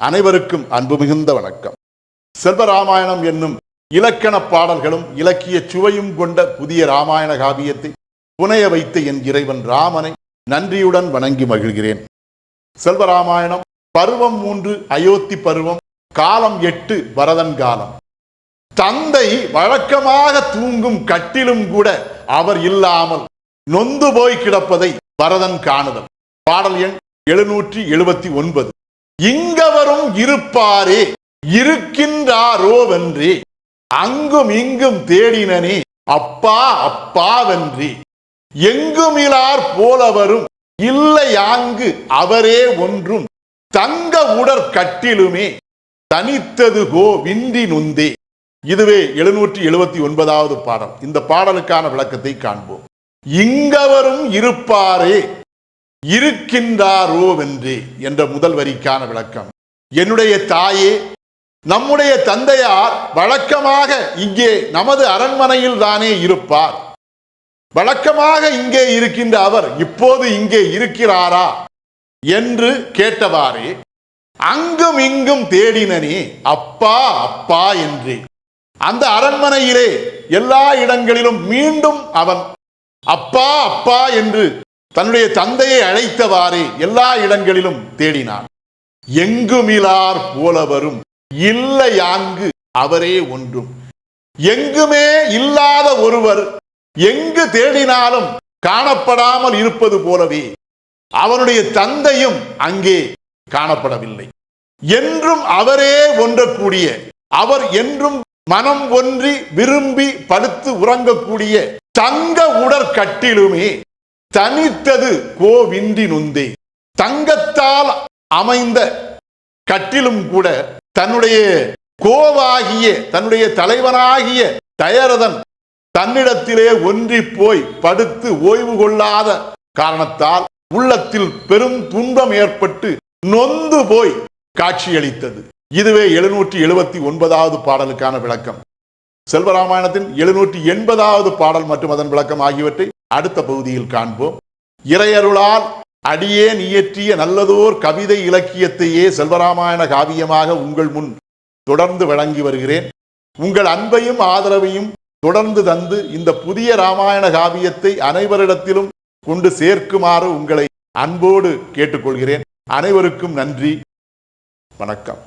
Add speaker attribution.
Speaker 1: அனைவருக்கும் அன்பு மிகுந்த வணக்கம். செல்வராமாயணம் என்னும் இலக்கண பாடல்களும் இலக்கிய சுவையும் கொண்ட புதிய ராமாயண காவியத்தை புனைய வைத்த என் இறைவன் ராமனை நன்றியுடன் வணங்கி மகிழ்கிறேன். செல்வராமாயணம் பருவம் மூன்று அயோத்தி பருவம் காலம் எட்டு வரதன் காலம். தந்தை வழக்கமாக தூங்கும் கட்டிலும் கூட அவர் இல்லாமல் நொந்து போய் கிடப்பதை வரதன் காணுதல். பாடல் எண் எழுநூற்றி எழுபத்தி ஒன்பது. இங்கவரும் இருப்பாரே இருக்கின்றாரோ வென்றே அங்கும் இங்கும் தேடினனே அப்பா அப்பா வென்றி. எங்குமிலார் போலவரும் இல்லையாங்கு அவரே ஒன்றும் தங்க உடற் கட்டிலுமே தனித்தது கோ விந்தி நுந்தே. இதுவே எழுநூற்றி எழுபத்தி ஒன்பதாவது பாடல். இந்த பாடலுக்கான விளக்கத்தை காண்போம். இங்கவரும் இருப்பாரே இருக்கின்றாரோ வென்றே என்ற முதல் வரிக்கான விளக்கம். என்னுடைய தாயே நம்முடைய தந்தையார் வழக்கமாக இங்கே நமது அரண்மனையில் தானே இருப்பார். வழக்கமாக இங்கே இருக்கின்ற அவர் இப்போது இங்கே இருக்கிறாரா என்று கேட்டவாறே அங்கும் இங்கும் தேடினனே அப்பா அப்பா என்றே. அந்த அரண்மனையிலே எல்லா இடங்களிலும் மீண்டும் அவன் அப்பா அப்பா என்று தன்னுடைய தந்தையை அழைத்தவாறே எல்லா இடங்களிலும் தேடினான். எங்குமிலார் போல வரும் இல்லையாங்கு அவரே ஒன்றும். எங்குமே இல்லாத ஒருவர் எங்கு தேடினாலும் காணப்படாமல் இருப்பது போலவே அவனுடைய தந்தையும் அங்கே காணப்படவில்லை. என்றும் அவரே ஒன்றக்கூடிய அவர் என்றும் மனம் ஒன்றி விரும்பி படுத்து உறங்கக்கூடிய தங்க உடற்கட்டிலுமே தனித்தது கோவின்றி நுந்தே. தங்கத்தால் அமைந்த கட்டிலும் கூட தன்னுடைய கோவாகிய தன்னுடைய தலைவனாகிய தயரதன் தன்னிடத்திலே ஒன்றி போய் படுத்து ஓய்வு கொள்ளாத காரணத்தால் உள்ளத்தில் பெரும் துன்பம் ஏற்பட்டு நொந்து போய் காட்சியளித்தது. இதுவே எழுநூற்றி எழுபத்தி ஒன்பதாவது பாடலுக்கான விளக்கம். செல்வராமாயணத்தின் எழுநூற்றி எண்பதாவது பாடல் மற்றும் அதன் விளக்கம் ஆகியவற்றை அடுத்த பகுதியில் காண்போம். இறையருளால் அடியேன் இயற்றிய நல்லதோர் கவிதை இலக்கியத்தையே செல்வராமாயண காவியமாக உங்கள் முன் தொடர்ந்து வழங்கி வருகிறேன். உங்கள் அன்பையும் ஆதரவையும் தொடர்ந்து தந்து இந்த புதிய ராமாயண காவியத்தை அனைவரிடத்திலும் கொண்டு சேர்க்குமாறு உங்களை அன்போடு கேட்டுக்கொள்கிறேன். அனைவருக்கும் நன்றி. வணக்கம்.